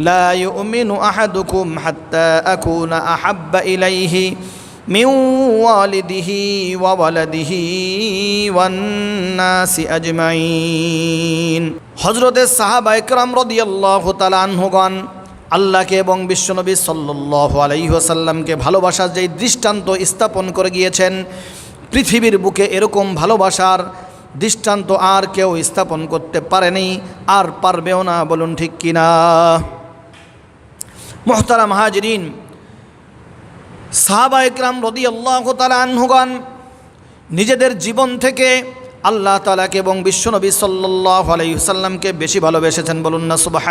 لا يؤمن أحدكم حتى أكون أحب إليه من والده وولده والناس أجمعين হজরত সাহাবা একরাম রদিয়াল্লাহ তালা আনহুগণ আল্লাহকে এবং বিশ্বনবী সাল্লাহ আলাইসাল্লামকে ভালোবাসার যেই দৃষ্টান্ত স্থাপন করে গিয়েছেন পৃথিবীর বুকে এরকম ভালোবাসার দৃষ্টান্ত আর কেউ স্থাপন করতে পারেনি আর পারবেও না বলুন ঠিক কিনা মোহতারাম মাহাজরিন সাহাবা ইকরাম রদি আল্লাহ তালা আনহুগান নিজেদের জীবন থেকে আল্লাহ তালাকে এবং বিশ্বনবী সাল্লাহ আলাইসাল্লামকে বেশি ভালোবেসেছেন বলুন না সুবাহ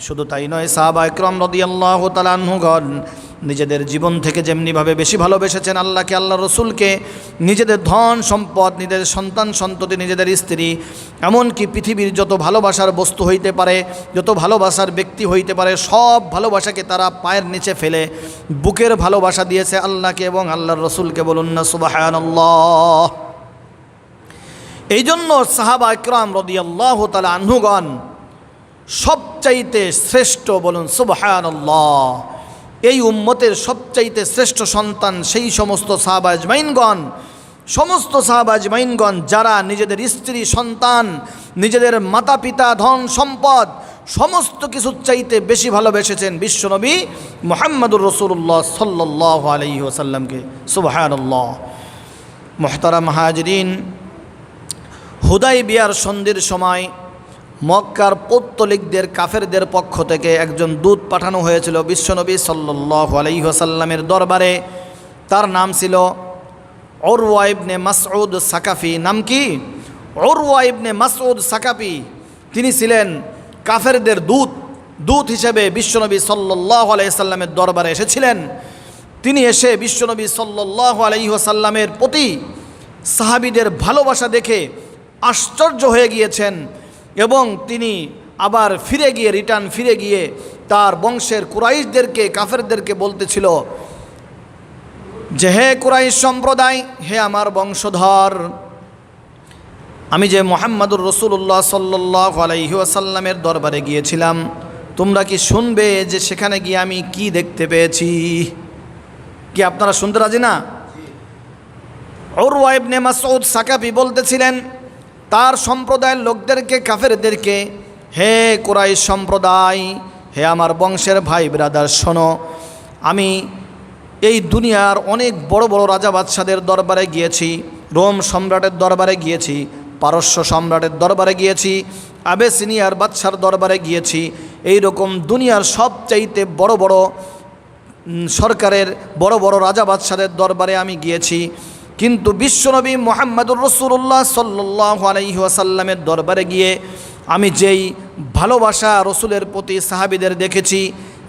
শুধু তাই নয়, সাহাবা ইকরম রদি আল্লাহ তালা তালাহুগণ নিজেদের জীবন থেকে যেমনিভাবে বেশি ভালোবেসেছেন আল্লাহকে, আল্লাহ রসুলকে, নিজেদের ধন সম্পদ, নিজেদের সন্তান সন্ততি, নিজেদের স্ত্রী, এমনকি পৃথিবীর যত ভালোবাসার বস্তু হইতে পারে, যত ভালোবাসার ব্যক্তি হইতে পারে, সব ভালোবাসাকে তারা পায়ের নিচে ফেলে বুকের ভালোবাসা দিয়েছে আল্লাহকে এবং আল্লাহর রসুলকে বলুন না সুবাহান্লাহ এই জন্য সাহাবা ইকরাম রদি আল্লাহ তালা আহ্নুগণ সবচাইতে শ্রেষ্ঠ বলুন সুবাহান্লাহ এই উম্মতের সবচাইতে শ্রেষ্ঠ সন্তান সেই সমস্ত সাহাবাজ মাইনগণ সমস্ত সাহাবাজ মাইনগণ যারা নিজেদের স্ত্রী, সন্তান, নিজেদের মাতা পিতা ধন সম্পদ সমস্ত কিছুর চাইতে বেশি ভালোবেসেছেন বিশ্বনবী মোহাম্মদুর রসুল্লাহ সাল্লাহ আলহি ওসাল্লামকে সুবাহান্লাহ মোহতারা মাহাজরিন হুদাই বিয়ার সন্ধির সময় মক্কার পৌত্তলিকদের, কাফেরদের পক্ষ থেকে একজন দূত পাঠানো হয়েছিল বিশ্বনবী সাল্লাহ আলাইসাল্লামের দরবারে। তার নাম ছিল ওরওয়াইবনে মাসউদ সাকাফি। নাম কি? ওরওয়াইবনে মাসউদ সাকাফি। তিনি ছিলেন কাফেরদের দূত দূত হিসেবে বিশ্বনবী সাল্লাহ আলাইসাল্লামের দরবারে এসেছিলেন। তিনি এসে বিশ্বনবী সাল্লাহ আলাইসাল্লামের প্রতি সাহাবিদের ভালোবাসা দেখে আশ্চর্য হয়ে গিয়েছেন। এবং তিনি আবার ফিরে গিয়ে রিটার্ন ফিরে গিয়ে তার বংশের কুরাইশদেরকে কাফেরদেরকে বলতেছিল যে হে কুরাইশ সম্প্রদায় হে আমার বংশধর আমি যে মোহাম্মদুর রসুল্লাহ সাল্লাহ আলাইসাল্লামের দরবারে গিয়েছিলাম তোমরা কি শুনবে যে সেখানে গিয়ে আমি কি দেখতে পেয়েছি? কি আপনারা শুনতে রাজি না? ওর ওয়াইবনে মাসউদ সাকাবি বলতেছিলেন তার সম্প্রদায়ের লোকদেরকে, কাফেরদেরকে, হে কোরাই সম্প্রদায়, হে আমার বংশের ভাই ব্রাদার, শোনো, আমি এই দুনিয়ার অনেক বড় বড় রাজা বাদশাদের দরবারে গিয়েছি, রোম সম্রাটের দরবারে গিয়েছি, পারস্য সম্রাটের দরবারে গিয়েছি, আবেসিনিয়ার বাদশার দরবারে গিয়েছি এই রকম দুনিয়ার সবচাইতে বড় বড় সরকারের বড় বড় রাজা বাদশাদের দরবারে আমি গিয়েছি। কিন্তু বিশ্বনবী মোহাম্মদুর রসুল্লাহ সাল্লাহ আলাইসাল্লামের দরবারে গিয়ে আমি যেই ভালোবাসা রসুলের প্রতি সাহাবিদের দেখেছি,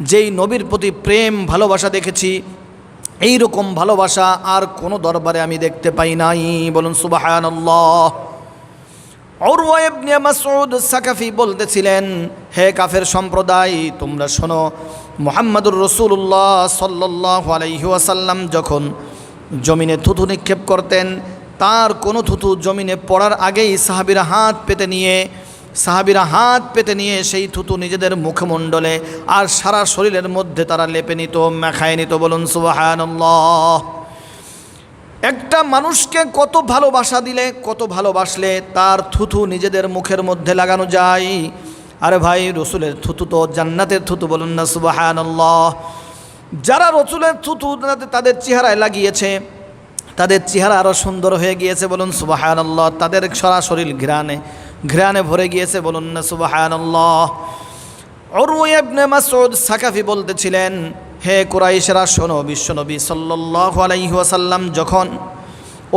যেই নবীর প্রতি প্রেম, ভালোবাসা দেখেছি এই রকম ভালোবাসা আর কোনো দরবারে আমি দেখতে পাই নাই। বলুন সুবাহান্লাহ অরওয়াইবনে মাসউদ সাকাফি বলতেছিলেন, হে কাফের সম্প্রদায়, তোমরা শোনো, মোহাম্মদুর রসুল্লাহ সাল্লাহ আলাইহাসাল্লাম যখন জমিনে থুথু নিক্ষেপ করতেন। তার কোনো থুথু জমিনে পড়ার আগেই সাহাবিরা হাত পেতে নিয়ে, সাহাবিরা হাত পেতে নিয়ে সেই থুতু নিজেদের মুখমণ্ডলে আর সারা শরীরের মধ্যে তারা লেপে নিত, মেখায় নিত, বলুন সুবাহান্লাহ একটা মানুষকে কত ভালোবাসা দিলে, কত ভালোবাসলে তার থুথু নিজেদের মুখের মধ্যে লাগানো যায়। আরে ভাই, রসুলের থুতু তো জান্নাতের থুতু বলুন না সুবাহান্লাহ যারা রসুলের থুতু তাদের চেহারায় লাগিয়েছে, তাদের চেহারা আরও সুন্দর হয়ে গিয়েছে, বলুন সুবাহান্লাহ তাদের সরাসরি ঘ্রাণে ঘ্রাণে ভরে গিয়েছে, বলুন না সুবাহান্লাহ অরুয়েবনে মাসুদ সাকাফি বলতেছিলেন, হে কুরাইশেরা, শোনো বিশ্বনবী সাল্লাহ আলাইহাসাল্লাম যখন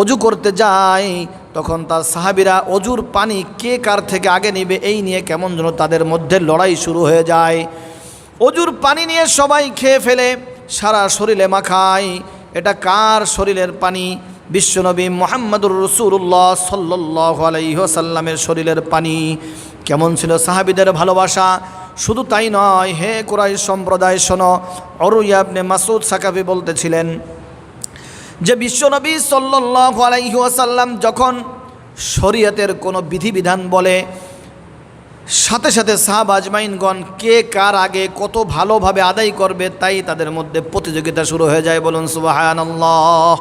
অজু করতে যায়, তখন তার সাহাবিরা অজুর পানি কে কার থেকে আগে নিবে, এই নিয়ে কেমন যেন তাদের মধ্যে লড়াই শুরু হয়ে যায়। অজুর পানি নিয়ে সবাই খেয়ে ফেলে, সারা শরীরে মাখায় এটা কার শরীরের পানি? বিশ্বনবী মোহাম্মদুর রসুল্লাহ সাল্লাহ আলাইসাল্লামের শরীরের পানি। কেমন ছিল সাহাবিদের ভালোবাসা? শুধু তাই নয়, হে কোরাই সম্প্রদায়, শোনো অরুয়াবনে মাসুদ সাকাবি বলতেছিলেন যে বিশ্বনবী সাল্লাহ আলাইসাল্লাম যখন শরীয়তের কোনো বিধিবিধান বলে সাথে সাথে সাহাব আজমাইনগণ কে কার আগে কত ভালোভাবে আদায় করবে তাই তাদের মধ্যে প্রতিযোগিতা শুরু হয়ে যায় বলুন সুবাহান্লাহ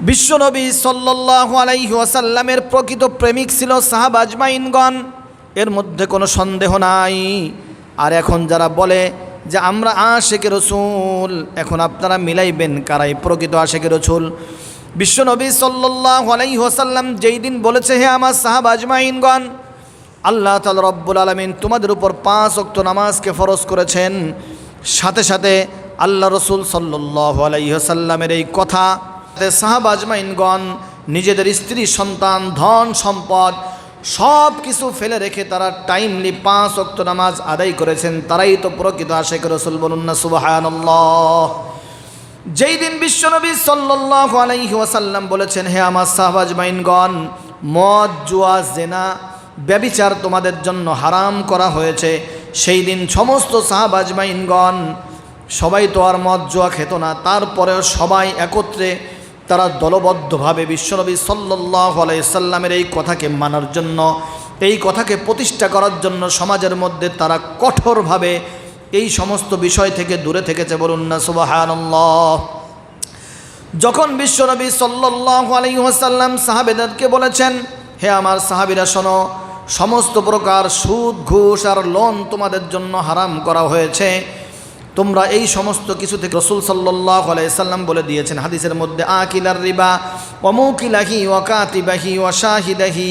বিশ্বনবী সাল্লাহ আলাইহি ওয়াসাল্লামের প্রকৃত প্রেমিক ছিল সাহাব আজমাইনগণ। এর মধ্যে কোনো সন্দেহ নাই। আর এখন যারা বলে যে আমরা আশেকে রসুল, এখন আপনারা মিলাইবেন কারাই প্রকৃত আশেকে রসুল। বিশ্বনবী সাল্লাহ আলাইহি ওয়াসাল্লাম যেই দিন বলেছে, হে আমার সাহাব আজমাইনগণ আল্লাহ তাল রব্বুল আলমিন তোমাদের উপর পাঁচ অক্ত নামাজকে ফরজ করেছেন। সাথে সাথে আল্লাহ রসুল সাল্লাহ আলাইসাল্লামের এই কথা সাহাব আজমাইনগণ, নিজেদের স্ত্রী, সন্তান, ধন, সম্পদ সব কিছু ফেলে রেখে তারা টাইমলি পাঁচ অক্ত নামাজ আদায় করেছেন। তারাই তো প্রকৃত আশেখ রসুল বলুন না সুবাহান্লাহ যেই দিন বিশ্বনবী সাল্লাহ আলাইহি বলেছেন, হে আমার সাহবাজ মাইনগণ মদ, জুয়া, জেনা ব্যবিচার তোমাদের জন্য হারাম করা হয়েছে। সেই দিন সমস্ত সাহাবাজ মাইনগণ সবাই তো আর মদ জোয়া খেত না, তারপরেও সবাই একত্রে তারা দলবদ্ধভাবে বিশ্বনবী সাল্লাহ আলাইসাল্লামের এই কথাকে মানার জন্য, এই কথাকে প্রতিষ্ঠা করার জন্য সমাজের মধ্যে তারা কঠোরভাবে এই সমস্ত বিষয় থেকে দূরে থেকেছে বলুন না সুবাহান্লাহ যখন বিশ্বনবী সাল্লাহ আলাইসাল্লাম সাহাবেদেরকে বলেছেন, হে আমার সাহাবিরা শোনো সমস্ত প্রকার সুদ, ঘুষ আর লোন তোমাদের জন্য হারাম করা হয়েছে। তোমরা এই সমস্ত কিছু থেকে রসুল সাল্লাহ আলাইসাল্লাম বলে দিয়েছেন হাদিসের মধ্যে, আকিলার রিবা অমৌকিলাহি ওয়াকাতিবাহি, ওয়াশাহিদাহি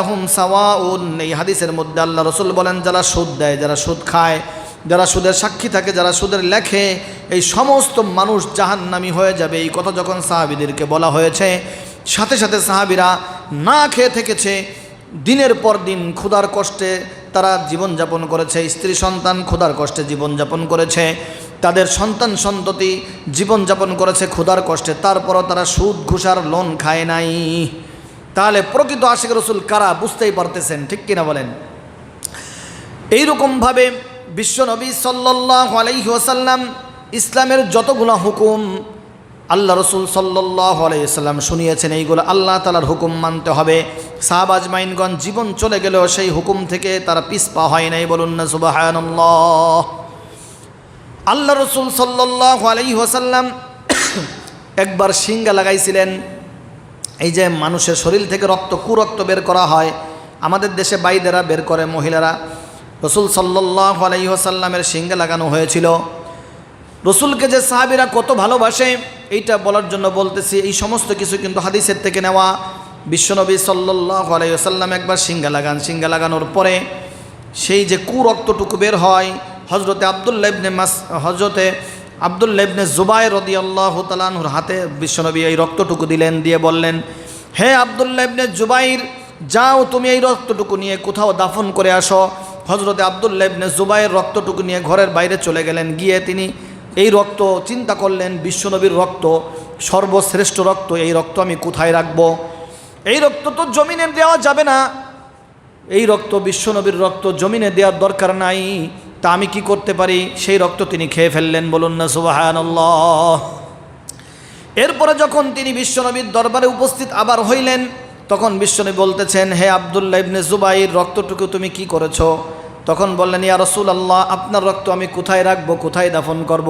আহম সাওয়াউন। এই হাদিসের মধ্যে আল্লাহ রসুল বলেন, যারা সুদ দেয়, যারা সুদ খায়, যারা সুদের সাক্ষী থাকে, যারা সুদের লেখে, এই সমস্ত মানুষ জাহান্নামি হয়ে যাবে। এই কথা যখন সাহাবিদেরকে বলা হয়েছে, সাথে সাথে সাহাবিরা না খেয়ে থেকেছে দিনের পর দিন ক্ষুধার কষ্টে তারা জীবনযাপন করেছে, স্ত্রী সন্তান ক্ষুধার কষ্টে জীবনযাপন করেছে, তাদের সন্তান সন্ততি জীবনযাপন করেছে ক্ষুধার কষ্টে, তারপরও তারা সুদ, ঘুষার লোন খায় নাই। তাহলে প্রকৃত আশিক রসুল কারা বুঝতেই পারতেছেন, ঠিক কিনা বলেন? এইরকমভাবে বিশ্বনবী সাল্লাহ আলাইহি ওসাল্লাম ইসলামের যতগুলো হুকুম আল্লাহ রসুল সাল্লাহ আলাইসাল্লাম শুনিয়েছেন, এইগুলো আল্লাহ তালার হুকুম মানতে হবে। সাহাবাজ মাইনগঞ্জ জীবন চলে গেলেও সেই হুকুম থেকে তারা পিসপা হয় নাই, বলুন না সুবাহান্লাহ আল্লাহ রসুল সাল্লাহ আলাইহি ওসাল্লাম একবার সিঙ্গা লাগাইছিলেন। এই যে মানুষের শরীর থেকে রক্ত, কুরক্ত বের করা হয়, আমাদের দেশে বাইদেরা বের করে মহিলারা। রসুল সাল্লাহ আলাইসাল্লামের সিঙ্গে লাগানো হয়েছিল। রসুলকে যে সাহাবিরা কত ভালোবাসে, এইটা বলার জন্য বলতেছি, এই সমস্ত কিছু কিন্তু হাদিসের থেকে নেওয়া। বিশ্বনবী সাল্লাহ আলাইসাল্লাম একবার সিঙ্গা লাগান। সিঙ্গা লাগানোর পরে সেই যে কুরক্তটুকু বের হয় হজরতে আবদুল্লাবনে মাস হজরতে আবদুল্লাবনে জুবাই রদি আল্লাহ তালাহুর হাতে বিশ্বনবী এই রক্তটুকু দিলেন, দিয়ে বললেন, হে আবদুল্লাবনে জুবাইর, যাও তুমি এই রক্তটুকু নিয়ে কোথাও দাফন করে আসো। হজরতে আবদুল্লাবনে জুবাইয়ের রক্তটুকু নিয়ে ঘরের বাইরে চলে গেলেন। গিয়ে তিনি এই রক্ত চিন্তা করলেন বিশ্বনবীর রক্ত, সর্বশ্রেষ্ঠ রক্ত, এই রক্ত আমি কোথায় রাখব? এই রক্ত তো জমিনে দেওয়া যাবে না। এই রক্ত বিশ্বনবীর রক্ত জমিনে দেওয়ার দরকার নাই, তা আমি কি করতে পারি? সেই রক্ত তিনি খেয়ে ফেললেন, বলুন না সুবাহান এরপরে যখন তিনি বিশ্বনবীর দরবারে উপস্থিত আবার হইলেন, তখন বিশ্বনবী বলতেছেন, হে আবদুল্লাহ ইবনে জুবাইর, রক্তটুকু তুমি কি করেছ? তখন বললেন, ইয়া রসুল আল্লাহ আপনার রক্ত আমি কোথায় রাখব, কোথায় দাফন করব।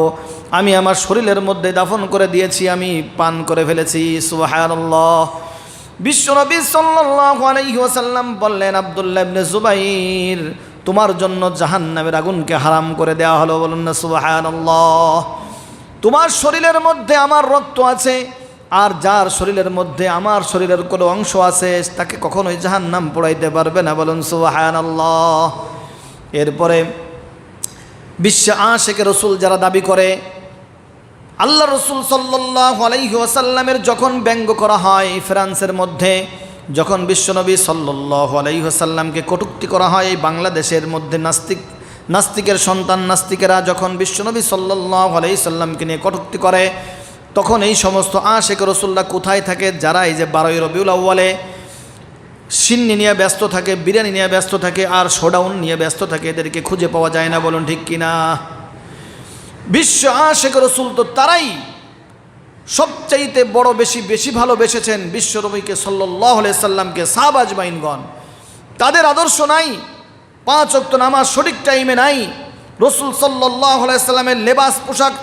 আমি আমার শরীরের মধ্যে দাফন করে দিয়েছি, আমি পান করে ফেলেছি। সুবাহান্লাহ বিশ্বনবী সাল্লাম বললেন, আবদুল্লাহ ইবনে জুবাইর, তোমার জন্য জাহান নামের আগুনকে হারাম করে দেওয়া হলো। বলুন না সুবাহান্লাহ তোমার শরীরের মধ্যে আমার রক্ত আছে, আর যার শরীরের মধ্যে আমার শরীরের কোনো অংশ আছে, তাকে কখনোই জাহান নাম পড়াইতে পারবে না। বলুন আল্লাহ এরপরে বিশ্ব আশেকে রসুল যারা দাবি করে, আল্লাহ রসুল আসাল্লামের যখন ব্যঙ্গ করা হয় ফ্রান্সের মধ্যে, যখন বিশ্বনবী সাল্লাহ আলাইহি কটুক্তি করা হয় এই বাংলাদেশের মধ্যে নাস্তিক, নাস্তিকের সন্তান, নাস্তিকেরা যখন বিশ্বনবী সাল্লাহ সাল্লামকে নিয়ে কটুক্তি করে, তখন এই সমস্ত আশেক রসুল্লাহ কোথায় থাকে? যারা এই যে বারোই রবিউল আউ্বালে সিন্নি নিয়ে ব্যস্ত থাকে, বিরিয়ানি নিয়ে ব্যস্ত থাকে, আর শোডাউন নিয়ে ব্যস্ত থাকে, এদেরকে খুঁজে পাওয়া যায় না, বলুন ঠিক কিনা? বিশ্ব আশেক রসুল তো তারাই সবচাইতে বড় বেশি বেশি ভালোবেসেছেন বিশ্বরবিকে সাল্লাহ সাল্লামকে সাবাজ মাইনগণ তাদের আদর্শ নাই, পাঁচ অক্ত নামাজ সঠিক টাইমে নাই, রসুল সাল্লাহ আলাইস্লামের লেবাস পোশাক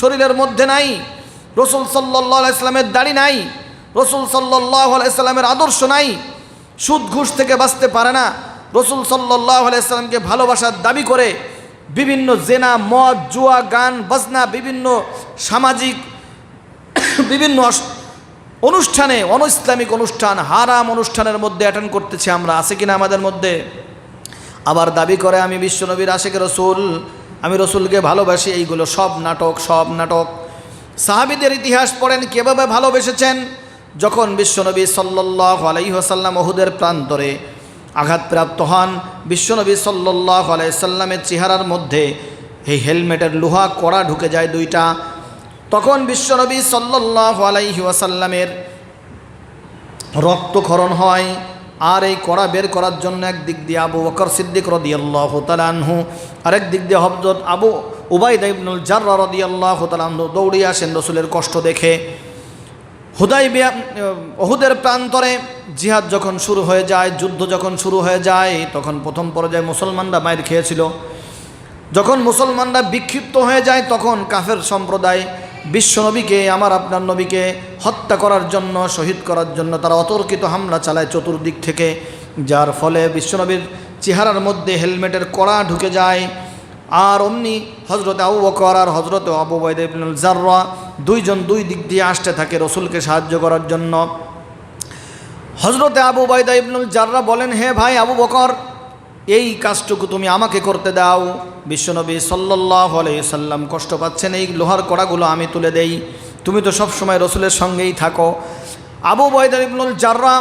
শরীরের মধ্যে নাই, রসুল সাল্লাহ আলাইস্লামের দাড়ি নাই, রসুল সাল্লাহ আলাইস্লামের আদর্শ নাই সুদ ঘুষ থেকে বাঁচতে পারে না। রসুল সাল্লাহ আলাইস্লামকে ভালোবাসার দাবি করে বিভিন্ন জেনা, মদ, জুয়া, গান, বাজনা, বিভিন্ন সামাজিক, বিভিন্ন অনুষ্ঠানে অন ইসলামিক অনুষ্ঠান, হারাম অনুষ্ঠানের মধ্যে অ্যাটেন্ড করতেছি আমরা। আছে কিনা আমাদের মধ্যে? আবার দাবি করে, আমি বিশ্বনবীর আশেখ রসুল, আমি রসুলকে ভালোবাসি, এইগুলো সব নাটক সব নাটক। সাহাবিদের ইতিহাস পড়েন, কীভাবে ভালোবেসেছেন? যখন বিশ্বনবী সাল্লাহ আলাইসাল্লাম ওহুদের প্রান্তরে আঘাতপ্রাপ্ত হন, বিশ্বনবী সাল্লাহ আলাইসাল্লামের চেহারার মধ্যে এই হেলমেটের লোহা, কড়া ঢুকে যায় দুইটা। তখন বিশ্বনবী সাল্লাহ আলাইহি ওয়াসাল্লামের রক্তক্ষরণ হয় আর এই কড়া বের করার জন্য এক দিক দিয়ে আবু বকর সিদ্দিক রদিয়াল্লাহ তালানহু আরেক দিক দিয়ে হজরত আবু উবাইদ ইবনুল জার্রা রদিয়াল্লাহ তালানহু দৌড়িয়ে আসেন রসুলের কষ্ট দেখে। হুদাই বিয়া ওহুদের প্রান্তরে জিহাদ যখন শুরু হয়ে যায়, যুদ্ধ যখন শুরু হয়ে যায়, তখন প্রথম পর্যায়ে মুসলমানরা মায়ের খেয়েছিল। যখন মুসলমানরা বিক্ষিপ্ত হয়ে যায়, তখন কাফের সম্প্রদায় বিশ্বনবীকে আমার আপনার নবীকে হত্যা করার জন্য, শহীদ করার জন্য তারা অতর্কিত হামলা চালায় চতুর্দিক থেকে, যার ফলে বিশ্বনবীর চেহারার মধ্যে হেলমেটের কড়া ঢুকে যায়। আর অমনি হজরত আবু বকর আর হজরত আবু বাইদ ইবনুল জাররা দুইজন দুই দিক দিয়ে আসতে থাকে রসুলকে সাহায্য করার জন্য। হজরতে আবু বাইদা ইবনুল জাররা বলেন, হে ভাই আবু বকর, এই কাজটুকু তুমি আমাকে করতে দাও। বিশ্বনবী সাল্লাহ সাল্লাম কষ্ট পাচ্ছেন, এই লোহার কড়াগুলো আমি তুলে দেই। তুমি তো সব সময় রসুলের সঙ্গেই থাকো। আবু বয়দা ইবনুল জাররা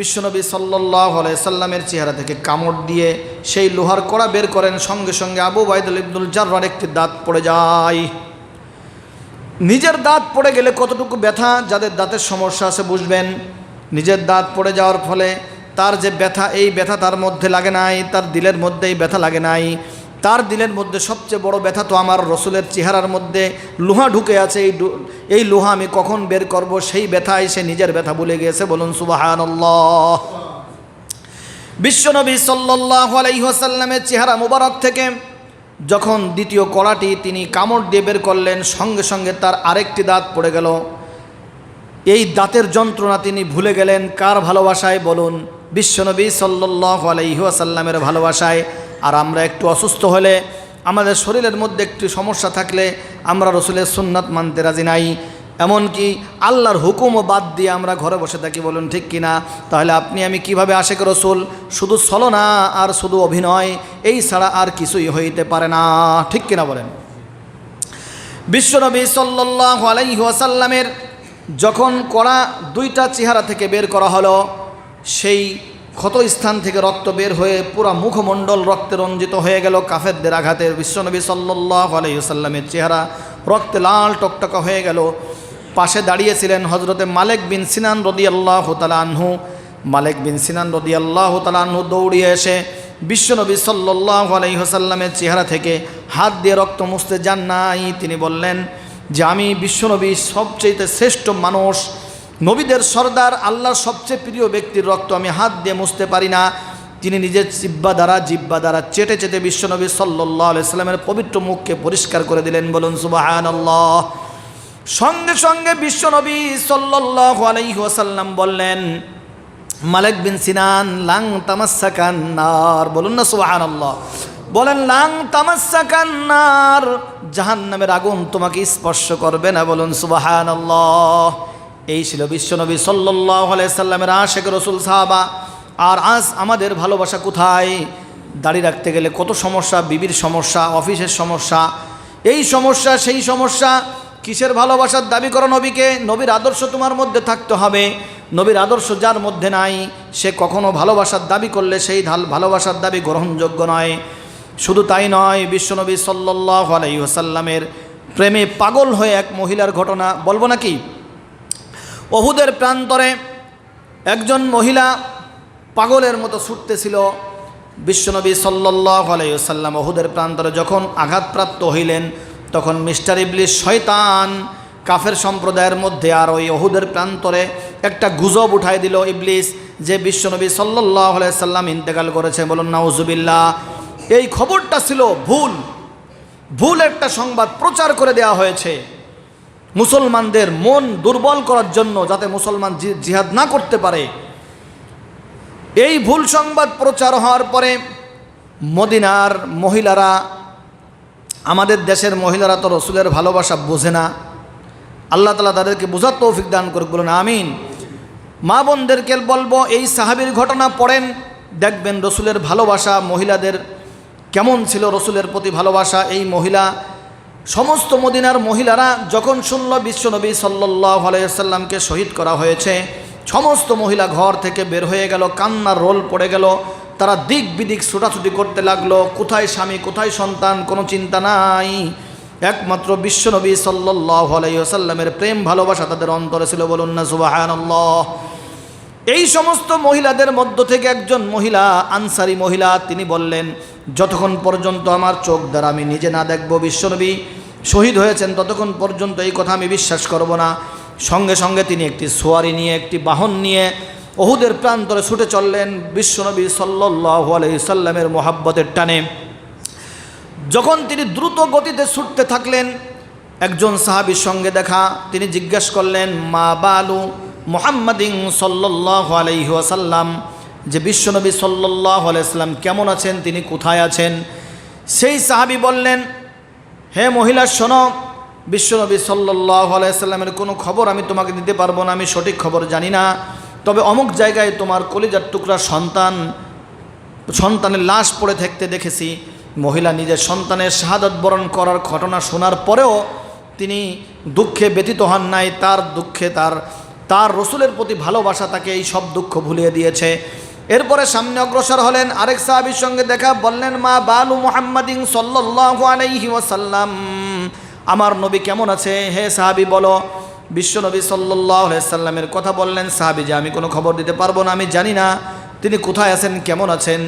বিশ্বনবী সাল্লাহ সাল্লামের চেহারা থেকে কামড় দিয়ে সেই লোহার কড়া বের করেন। সঙ্গে সঙ্গে আবু বয়দুল ইবনুল জাররার একটি দাঁত পড়ে যায়। নিজের দাঁত পড়ে গেলে কতটুকু ব্যথা? যাদের দাঁতের সমস্যা আছে বুঝবেন। নিজের দাঁত পড়ে যাওয়ার ফলে তার যে ব্যথা, এই ব্যথা তার মধ্যে লাগে নাই, তার দিলের মধ্যে এই ব্যথা লাগে নাই। তার দিলের মধ্যে সবচেয়ে বড় ব্যথা তো আমার রসুলের চেহারার মধ্যে লোহা ঢুকে আছে। এই এই লোহা আমি কখন বের করব? সেই ব্যথায় সে নিজের ব্যথা ভুলে গিয়েছে। বলুন সুবাহান বিশ্বনবী সাল্লাহ আলাইসাল্লামের চেহারা মুবারক থেকে যখন দ্বিতীয় কড়াটি তিনি কামড় দিয়ে বের করলেন, সঙ্গে সঙ্গে তার আরেকটি দাঁত পড়ে গেল। এই দাঁতের যন্ত্রণা তিনি ভুলে গেলেন। কার ভালোবাসায়? বলুন, বিশ্বনবী সাল্লাহ আলাইহাসাল্লামের ভালোবাসায়। আর আমরা একটু অসুস্থ হলে, আমাদের শরীরের মধ্যে একটি সমস্যা থাকলে আমরা রসুলের সুন্নাত মানতে রাজি নাই। এমনকি আল্লাহর হুকুমও বাদ দিয়ে আমরা ঘরে বসে থাকি বলুন, ঠিক কিনা তাহলে আপনি আমি কীভাবে আশেক রসুল? শুধু ছলনা আর শুধু অভিনয়, এই ছাড়া আর কিছুই হইতে পারে না, ঠিক কিনা বলেন? বিশ্বনবী সাল্লাহ আলাইহাসাল্লামের যখন কড়া দুইটা চেহারা থেকে বের করা হলো, সেই ক্ষত স্থান থেকে রক্ত বের হয়ে পুরা মুখমণ্ডল রক্তে রঞ্জিত হয়ে গেল কাফেরদের আঘাতে। বিশ্বনবী সাল্লাহ আলাইসাল্লামের চেহারা রক্তে লাল টকটকা হয়ে গেল। পাশে দাঁড়িয়েছিলেন হজরতে মালেক বিন সিনান রদি আল্লাহ তালাহু মালেক বিন সিনান রদি আল্লাহ তালাহু দৌড়িয়ে এসে বিশ্বনবী সাল্লাহ আলাইসাল্লামের চেহারা থেকে হাত দিয়ে রক্ত মুছতে যান নাই। তিনি বললেন, যে আমি বিশ্বনবী সবচেয়ে শ্রেষ্ঠ মানুষ, নবীদের সর্দার, আল্লাহর সবচেয়ে প্রিয় ব্যক্তির রক্ত আমি হাত দিয়ে মুছতে পারি না। তিনি নিজের জিব্বা দ্বারা জিব্বা দ্বারা চেটে চেটে বিশ্বনবী সাল্লাহ আলাইস্লামের পবিত্র মুখকে পরিষ্কার করে দিলেন। বলুন সুবাহান আল্লাহ সঙ্গে সঙ্গে বিশ্বনবী সাল্লাহ আলাইসাল্লাম বললেন, মালিক বিন সিনান, লাং তামাসা কান্নার বলুন না সুবাহান বলেন, লাং তামাসা কান্নার জাহান নামের আগুন তোমাকে স্পর্শ করবে না, বলুন সুবাহান এই ছিল বিশ্বনবী সাল্লাহ সাল্লামের আশেখ রসুল সাহাবা। আর আজ আমাদের ভালোবাসা কোথায়? দাড়ি রাখতে গেলে কত সমস্যা, বিবির সমস্যা, অফিসের সমস্যা, এই সমস্যা, সেই সমস্যা কিসের ভালোবাসার দাবি করো নবীকে? নবীর আদর্শ তোমার মধ্যে থাকতে হবে। নবীর আদর্শ যার মধ্যে নাই, সে কখনো ভালোবাসার দাবি করলে সেই ভালোবাসার দাবি গ্রহণযোগ্য নয়। শুধু তাই নয়, বিশ্বনবী সাল্লাহ আলাইসাল্লামের প্রেমে পাগল হয়ে এক মহিলার ঘটনা বলব নাকি? অহুদের প্রান্তরে একজন মহিলা পাগলের মতো ছুটতেছিল। বিশ্বনবী সাল্লাহ আলাইসাল্লাম অহুদের প্রান্তরে যখন আঘাতপ্রাপ্ত হইলেন তখন মিস্টার ইবলিস শয়তান কাফের সম্প্রদায়ের মধ্যে আর ওই অহুদের প্রান্তরে একটা গুজব উঠাই দিল ইবলিস, যে বিশ্বনবী সাল্লাহ সাল্লাম ইন্তেকাল করেছে। বলুন, নাউজুবিল্লাহ। এই খবরটা ছিল ভুল। ভুল একটা সংবাদ প্রচার করে দেওয়া হয়েছে মুসলমানদের মন দুর্বল করার জন্য, যাতে মুসলমান জিহাদ না করতে পারে। এই ভুল সংবাদ প্রচার হওয়ার পরে মদিনার মহিলারা আমাদের দেশের মহিলারা তো রসুলের ভালোবাসা বোঝে না। আল্লাহ তালা তাদেরকে বোঝার তৌফিক দান করুক, বলুন আমিন। মা বোনদেরকে বলব, এই সাহাবির ঘটনা পড়েন, দেখবেন রসুলের ভালোবাসা, মহিলাদের কেমন ছিল রসুলের প্রতি ভালোবাসা, এই মহিলা, সমস্ত মদিনার মহিলারা যখন শুনল বিশ্বনবী সাল্লাহ আলাইসাল্লামকে শহীদ করা হয়েছে, সমস্ত মহিলা ঘর থেকে বের হয়ে গেল, কান্নার রোল পড়ে গেল তারা দিক বিদিক ছুটাছুটি করতে লাগল। কোথায় স্বামী, কোথায় সন্তান, কোনো চিন্তা নাই। একমাত্র বিশ্বনবী সাল্লাহ আলাইসাল্লামের প্রেম, ভালোবাসা তাদের অন্তরে ছিল বলুন না সুবাহান এই সমস্ত মহিলাদের মধ্য থেকে একজন মহিলা, আনসারি মহিলা, তিনি বললেন, যতক্ষণ পর্যন্ত আমার চোখ দ্বারা আমি নিজে না দেখব বিশ্বনবী শহীদ হয়েছেন, ততক্ষণ পর্যন্ত এই কথা আমি বিশ্বাস করব না। সঙ্গে সঙ্গে তিনি একটি সোয়ারি নিয়ে, একটি বাহন নিয়ে অহুদের প্রান্তরে ছুটে চললেন বিশ্বনবী সাল্লাহ আলহিসাল্লামের মোহাব্বতের টানে। যখন তিনি দ্রুত গতিতে ছুটতে থাকলেন, একজন সাহাবির সঙ্গে দেখা, তিনি জিজ্ঞেস করলেন, মা বালু মোহাম্মদিন সাল্লাহ আলহি আসাল্লাম যে বিশ্বনবী সাল্লাহ আলাইসাল্লাম কেমন আছেন, তিনি কোথায় আছেন? সেই সাহাবি বললেন, হে মহিলা, শোনো, বিশ্বনবী সাল্লাহ আলাইসাল্লামের কোনো খবর আমি তোমাকে দিতে পারব না, আমি সঠিক খবর জানি না। তবে অমুক জায়গায় তোমার কলিজার টুকরা সন্তান, সন্তানের লাশ পড়ে থাকতে দেখেছি। মহিলা নিজের সন্তানের শাহাদত বরণ করার ঘটনা শোনার পরেও তিনি দুঃখে ব্যতীত হন নাই। তার দুঃখে তার তার রসুলের প্রতি ভালোবাসা তাকে এই সব দুঃখ ভুলিয়ে দিয়েছে। এরপরে সামনে অগ্রসর হলেন আরেক সাহাবির সঙ্গে দেখা, বললেন, মা বালু মোহাম্মদিন সাল্লাল্লাহু আলাইহি ওয়াসাল্লাম, আমার নবী কেমন আছে? হে সাহাবি, বলো। বিশ্বনবী সাল্লাহ সাল্লামের কথা বললেন, সাহাবি যে, আমি কোনো খবর দিতে পারব না, আমি জানি না, তিনি কোথায় আছেন, কেমন আছেন।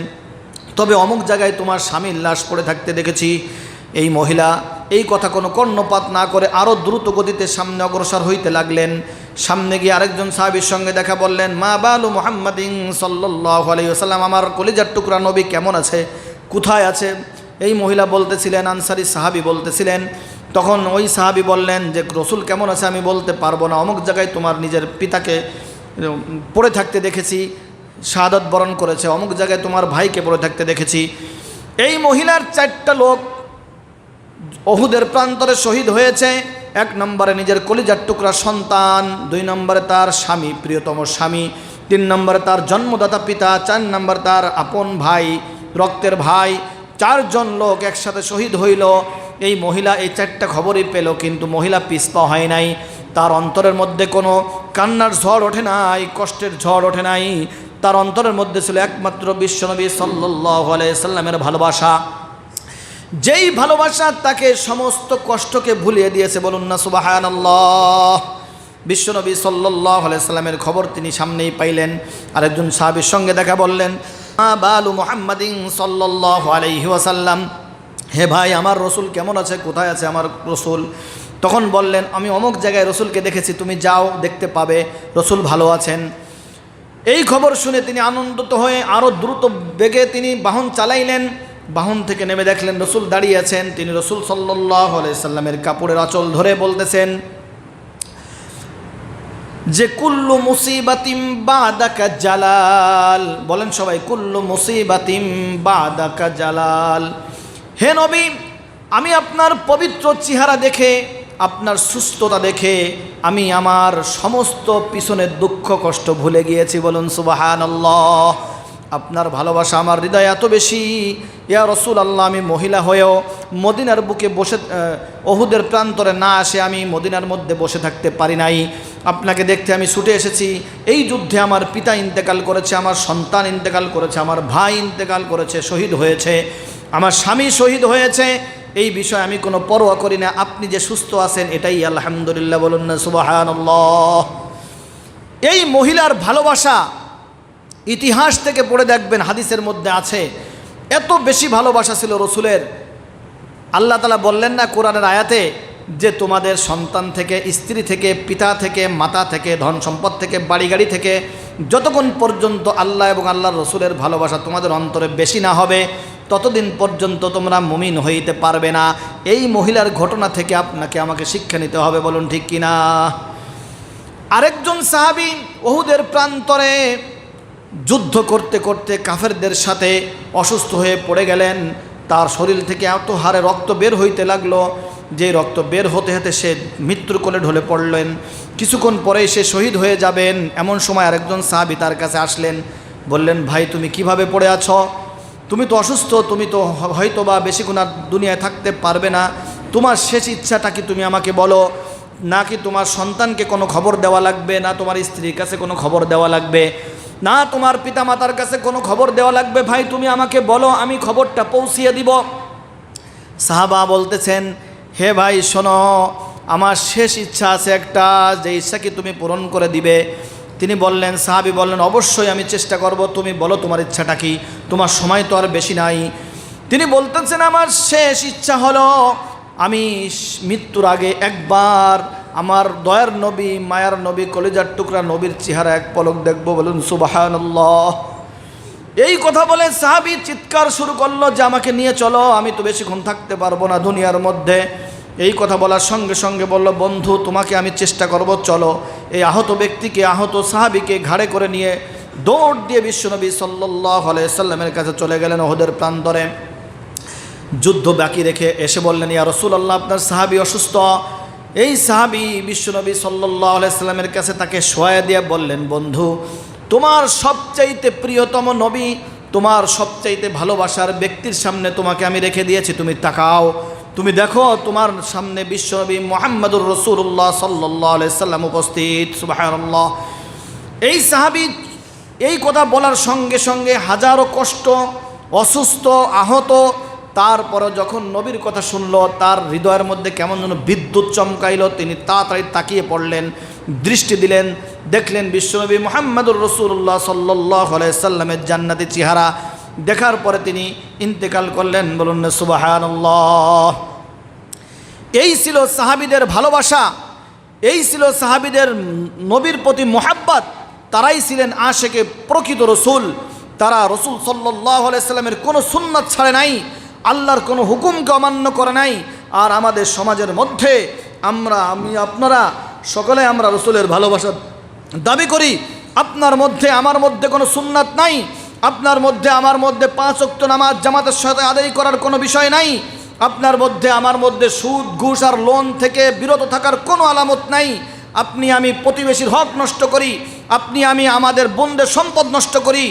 তবে অমুক জায়গায় তোমার স্বামীর লাশ পড়ে থাকতে দেখেছি। এই মহিলা এই কথা কোনো কর্ণপাত না করে আরও দ্রুত গতিতে সামনে অগ্রসর হইতে লাগলেন। সামনে গিয়ে আরেকজন সাহাবির সঙ্গে দেখা বললেন, মা বালু মোহাম্মদিন সাল্লাহ আলাইসাল্লাম আমার কলিজার টুকরা নবী কেমন আছে? কোথায় আছে? এই মহিলা বলতেছিলেন, আনসারি সাহাবি বলতেছিলেন তখন ওই সাহাবি বললেন যে, রসুল কেমন আছে আমি বলতে পারব না। অমুক জায়গায় তোমার নিজের পিতাকে পড়ে থাকতে দেখেছি, শাহাদত বরণ করেছে। অমুক জায়গায় তোমার ভাইকে পড়ে থাকতে দেখেছি। এই মহিলার চারটা লোক অহুদের প্রান্তরে শহীদ হয়েছে। এক নম্বরে নিজের কলিজার টুকরা সন্তান, দুই নম্বরে তার স্বামী, প্রিয়তম স্বামী, তিন নম্বরে তার জন্মদাতা পিতা, চার নম্বর তার আপন ভাই, রক্তের ভাই। চারজন লোক একসাথে শহীদ হইল। এই মহিলা এই চারটা খবরই পেল, কিন্তু মহিলা পিস্পা হয় নাই। তার অন্তরের মধ্যে কোনো কান্নার ঝড় ওঠে নাই, কষ্টের ঝড় ওঠে নাই। তার অন্তরের মধ্যে ছিল একমাত্র বিশ্বনবী সাল্লাহ সাল্লামের ভালোবাসা। যেই ভালোবাসা তাকে সমস্ত কষ্টকে ভুলিয়ে দিয়েছে, বলুন না সুবাহান বিশ্বনবী সাল্লাহ সাল্লামের খবর তিনি সামনেই পাইলেন। আরেকজন সাহাবির সঙ্গে দেখা বললেন বালু মোহাম্মদিন সাল্লাহ আলাইহি ওয়াসাল্লাম। হে ভাই, আমার রসুল কেমন আছে? কোথায় আছে আমার রসুল? তখন বললেন, আমি অমুক জায়গায় রসুলকে দেখেছি, তুমি যাও, দেখতে পাবে, রসুল ভালো আছেন। এই খবর শুনে তিনি আনন্দিত হয়ে আরও দ্রুত বেগে তিনি বাহন চালাইলেন। বাহন থেকে নেমে দেখলেন, রসুল দাঁড়িয়ে আছেন। তিনি রসুল সাল্লাহ সাল্লামের কাপড়ের আঁচল ধরে বলতেছেন, যে কুল্লু মুসিবাতিম বাদাকা জালাল। বলেন সবাই, কুল্লু মুসিবাতিম বাদাকা জালাল। হে নবী, আমি আপনার পবিত্র চেহারা দেখে, আপনার সুস্থতা দেখে, আমি আমার সমস্ত পিছনের দুঃখ কষ্ট ভুলে গিয়েছি, বলুন সুবাহান আল্লাহ আপনার ভালোবাসা আমার হৃদয় এত বেশি। ইয়া রসুল আল্লাহ আমি মহিলা হয়েও মদিনার বুকে বসে অহুদের প্রান্তরে না আসে আমি মদিনার মধ্যে বসে থাকতে পারি নাই। আপনাকে দেখতে আমি ছুটে এসেছি। এই যুদ্ধে আমার পিতা ইন্তেকাল করেছে, আমার সন্তান ইন্তেকাল করেছে, আমার ভাই ইন্তেকাল করেছে, শহীদ হয়েছে। আমার স্বামী শহীদ হয়েছে, এই বিষয়ে আমি কোনো পরোয়া করি না। আপনি যে সুস্থ আছেন, এটাই আলহামদুলিল্লাহ বলুন না সুবাহান এই মহিলার ভালোবাসা ইতিহাস থেকে পড়ে দেখবেন, হাদিসের মধ্যে আছে। এত বেশি ভালোবাসা ছিল রসুলের। আল্লাহ তালা বললেন না কোরআনের আয়াতে যে তোমাদের সন্তান থেকে, স্ত্রী থেকে, পিতা থেকে, মাতা থেকে, ধন সম্পদ থেকে বাড়ি গাড়ি থেকে, যতক্ষণ পর্যন্ত আল্লাহ এবং আল্লাহর রসুলের ভালোবাসা তোমাদের অন্তরে বেশি না হবে ততদিন পর্যন্ত তোমরা মুমিন হইতে পারবে না। এই মহিলার ঘটনা থেকে আপনাকে আমাকে শিক্ষা নিতে হবে, বলুন ঠিক কিনা? আরেকজন সাহাবি ওহুদের প্রান্তরে যুদ্ধ করতে করতে কাফেরদের সাথে অসুস্থ হয়ে পড়ে গেলেন। তার শরীর থেকে এত হারে রক্ত বের হইতে লাগল যে রক্ত বের হতে হতে সে মৃত্যুর কোলে ঢলে পড়লেন। কিছুক্ষণ পরেই সে শহীদ হয়ে যাবেন। এমন সময় আরেকজন সাহাবি তার কাছে আসলেন, বললেন, ভাই, তুমি কীভাবে পড়ে আছো? তুমি তো অসুস্থ, তুমি তো হয়তো বা বেশিক্ষণ দুনিয়ায় থাকতে পারবে না। তোমার শেষ ইচ্ছাটা কি তুমি আমাকে বলো? না কি তোমার সন্তানকে কোনো খবর দেওয়া লাগবে? না তোমার স্ত্রীর কাছে কোনো খবর দেওয়া লাগবে? না তোমার পিতামাতার কাছে কোনো খবর দেওয়া লাগবে? ভাই, তুমি আমাকে বলো, আমি খবরটা পৌঁছিয়ে দিব। সাহাবা বলতেছেন, হে ভাই, শোনো, আমার শেষ ইচ্ছা আছে একটা, যে ইচ্ছা কি তুমি পূরণ করে দিবে? তিনি বললেন, সাহাবি বললেন, অবশ্যই আমি চেষ্টা করব, তুমি বলো তোমার ইচ্ছাটা কি? তোমার সময় তো আর বেশি নাই। তিনি বলতেছেন, আমার শেষ ইচ্ছা হলো, আমি মৃত্যুর আগে একবার আমার দয়ার নবী, মায়ার নবী, কলেজার টুকরা নবীর চেহারা এক পলক দেখব। বলুন সুবাহান্লাহ এই কথা বলে সাহাবি চিৎকার শুরু করল যে, আমাকে নিয়ে চলো, আমি তো বেশিক্ষণ থাকতে পারব না দুনিয়ার মধ্যে। এই কথা বলার সঙ্গে সঙ্গে বলল, বন্ধু, তোমাকে আমি চেষ্টা করব, চলো। এই আহত ব্যক্তিকে, আহত সাহাবিকে ঘাড়ে করে নিয়ে দৌড় দিয়ে বিশ্বনবী সাল্লাহ সাল্লামের কাছে চলে গেলেন ওহদের প্রান্তরে। যুদ্ধ বাকি রেখে এসে বললেন, ইয়া রসুল আল্লাহ আপনার সাহাবি অসুস্থ? এই সাহাবি বিশ্বনবী সাল্লাহ আলাইস্লামের কাছে তাকে শোয়া দিয়ে বললেন, বন্ধু, তোমার সবচাইতে প্রিয়তম নবী, তোমার সবচাইতে ভালোবাসার ব্যক্তির সামনে তোমাকে আমি রেখে দিয়েছি, তুমি তাকাও। তুমি দেখো, তোমার সামনে বিশ্বনবী মোহাম্মদুর রসুল্লাহ সাল্লাহ আলাইসাল্লাম উপস্থিত। সুবাহ এই সাহাবি এই কথা বলার সঙ্গে সঙ্গে হাজারো কষ্ট, অসুস্থ, আহত, তারপরে যখন নবীর কথা শুনল, তার হৃদয়ের মধ্যে কেমন যেন বিদ্যুৎ চমকাইল, তিনি তাড়াতাড়ি তাকিয়ে পড়লেন, দৃষ্টি দিলেন, দেখলেন বিশ্বনবী মোহাম্মদুর রসুল্লাহ সাল্লাহ সাল্লামের জান্নাতি চেহারা। দেখার পরে তিনি ইন্তেকাল করলেন বলুন সুবাহান এই ছিল সাহাবিদের ভালোবাসা, এই ছিল সাহাবিদের নবীর প্রতি মোহাব্বত। তারাই ছিলেন আশেকে প্রকৃত রসুল। তারা রসুল সাল্লাহ সাল্লামের কোনো সুন্নাত ছাড়ে নাই, আল্লাহর কোনো হুকুমকে অমান্য করে নাই। আর আমাদের সমাজের মধ্যে আমরা, আমি, আপনারা সকলে আমরা রসুলের ভালোবাসার দাবি করি। আপনার মধ্যে, আমার মধ্যে কোনো সুন্নাত নাই। আপনার মধ্যে, আমার মধ্যে পাঁচ অক্ত নামাজ জামাতের সাথে আদায় করার কোনো বিষয় নাই। আপনার মধ্যে, আমার মধ্যে সুদ, ঘুষ আর লোন থেকে বিরত থাকার কোনো আলামত নাই। আপনি আমি প্রতিবেশীর হক নষ্ট করি, আপনি আমি আমাদের বোনদের সম্পদ নষ্ট করি,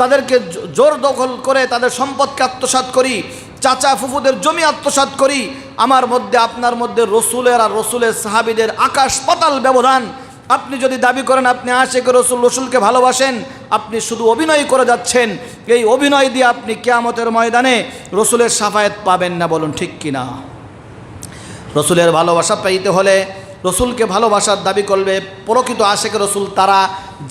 তাদেরকে জোর দখল করে তাদের সম্পদকে আত্মসাৎ করি, চাচা ফুফুদের জমি আত্মসাৎ করি, আমার মধ্যে, আপনার মধ্যে রসুলের আর রসুলের সাহাবিদের আকাশ পাতাল ব্যবধান আপনি যদি দাবি করেন, আপনি আশেক রসুল, রসুলকে ভালোবাসেন, আপনি শুধু অভিনয় করে যাচ্ছেন, এই অভিনয় দিয়ে আপনি কেয়ামতের ময়দানে রসুলের সাফায়েত পাবেন না বলুন ঠিক কিনা? রসুলের ভালোবাসা পাইতে হলে রসুলকে ভালোবাসার দাবি করবে প্রকৃত আশেক রসুল তারা,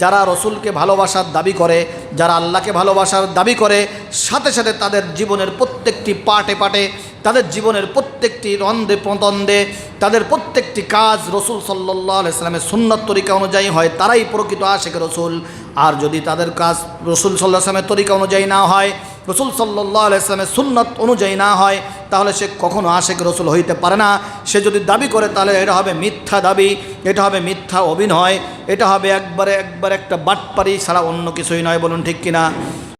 যারা রসুলকে ভালোবাসার দাবি করে, যারা আল্লাহকে ভালোবাসার দাবি করে, সাথে সাথে তাদের জীবনের প্রত্যেকটি পাটে পাটে তাদের জীবনের প্রত্যেকটি রন্ধে প্রতন্দে তাদের প্রত্যেকটি কাজ রসুল সাল্লাহ ইসলামের সুন্নত তরিকা অনুযায়ী হয়, তারাই প্রকৃত আশেক রসুল। আর যদি তাদের কাজ রসুল সাল্লাহ আসলামের তরিকা অনুযায়ী না হয়, রসুল সাল্লাহ ইসলামের সুন্নত অনুযায়ী না হয়, তাহলে সে কখনো আশেক রসুল হইতে পারে না। সে যদি দাবি করে, তাহলে এটা হবে মিথ্যা দাবি, এটা হবে মিথ্যা অভিনয়, এটা হবে একবারে একবার একটা বাটপারি ছাড়া অন্য কিছুই নয়, বলুন ঠিক কিনা?